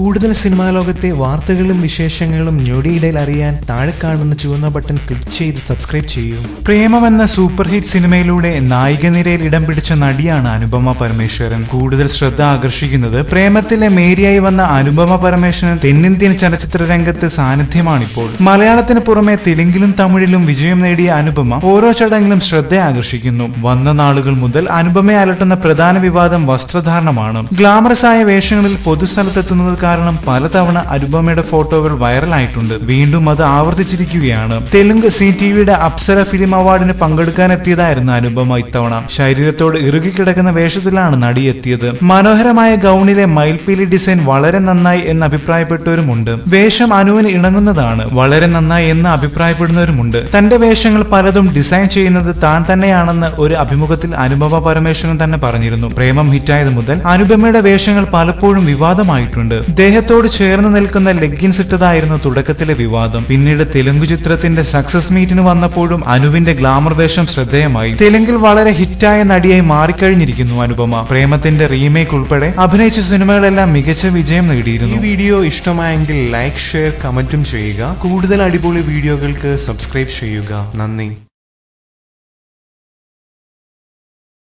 കൂടുതൽ സിനിമാ ലോകത്തെ വാർത്തകളും വിശേഷങ്ങളും ഞൊടിയിടയിൽ അറിയാൻ താഴെ കാണുന്ന ചുവന്ന ബട്ടൺ ക്ലിക്ക് ചെയ്ത് സബ്സ്ക്രൈബ് ചെയ്യൂ. പ്രേമം എന്ന സൂപ്പർ ഹിറ്റ് സിനിമയിലൂടെ നായിക നിരയിൽ ഇടം പിടിച്ച നടിയാണ് അനുപമ പരമേശ്വരൻ. കൂടുതൽ ശ്രദ്ധ ആകർഷിക്കുന്നത് പ്രേമത്തിലെ മേരിയായി വന്ന അനുപമ പരമേശ്വരൻ. തെന്നിന്ത്യൻ ചലച്ചിത്ര രംഗത്ത് സാന്നിധ്യമാണിപ്പോൾ. മലയാളത്തിന് പുറമെ തെലുങ്കിലും തമിഴിലും വിജയം നേടിയ അനുപമ ഓരോ ചടങ്ങിലും ശ്രദ്ധ ആകർഷിക്കുന്നു. വന്ന നാളുകൾ മുതൽ അനുപമയെ അലട്ടുന്ന പ്രധാന വിവാദം വസ്ത്രധാരണമാണ്. ഗ്ലാമറസ് ആയ വേഷങ്ങളിൽ പൊതുസ്ഥലത്തെത്തുന്നത് കാരണം പലതവണ അനുപമയുടെ ഫോട്ടോകൾ വൈറലായിട്ടുണ്ട്. വീണ്ടും അത് ആവർത്തിച്ചിരിക്കുകയാണ്. തെലുങ്ക് സി ടിവിയുടെ അപ്സര ഫിലിം അവാർഡിന് പങ്കെടുക്കാനെത്തിയതായിരുന്നു അനുപമ ഇത്തവണ. ശരീരത്തോട് ഇറുകിക്കിടക്കുന്ന വേഷത്തിലാണ് നടി എത്തിയത് മനോഹരമായ ഗൗണിലെ മയിൽപ്പീലി ഡിസൈൻ വളരെ നന്നായി എന്ന് അഭിപ്രായപ്പെട്ടവരുമുണ്ട്. വേഷം അനുവിന് ഇണങ്ങുന്നതാണ്. വളരെ നന്നായി എന്ന് അഭിപ്രായപ്പെടുന്നവരുമുണ്ട്. തന്റെ വേഷങ്ങൾ പലതും ഡിസൈൻ ചെയ്യുന്നത് താൻ തന്നെയാണെന്ന് ഒരു അഭിമുഖത്തിൽ അനുപമ പരമേശ്വരൻ തന്നെ പറഞ്ഞിരുന്നു. പ്രേമം ഹിറ്റായത് മുതൽ അനുപമയുടെ വേഷങ്ങൾ പലപ്പോഴും വിവാദമായിട്ടുണ്ട്. ദേഹത്തോട് ചേർന്ന് നിൽക്കുന്ന ലെഗിൻസ് ഇട്ടതായിരുന്നു തുടക്കത്തിലെ വിവാദം. പിന്നീട് തെലുങ്ക് ചിത്രത്തിന്റെ സക്സസ് മീറ്റിന് വന്നപ്പോഴും അനുവിന്റെ ഗ്ലാമർ വേഷം ശ്രദ്ധേയമായി. തെലുങ്കിൽ വളരെ ഹിറ്റായ നടിയായി മാറിക്കഴിഞ്ഞിരിക്കുന്നു അനുപമ. പ്രേമത്തിന്റെ റീമേക്ക് ഉൾപ്പെടെ അഭിനയിച്ച സിനിമകളെല്ലാം മികച്ച വിജയം നേടിയിരുന്നു. ഈ വീഡിയോ ഇഷ്ടമായെങ്കിൽ ലൈക്ക് ഷെയർ കമന്റും ചെയ്യുക. കൂടുതൽ അടിപൊളി വീഡിയോകൾക്ക് സബ്സ്ക്രൈബ് ചെയ്യുക. നന്ദി.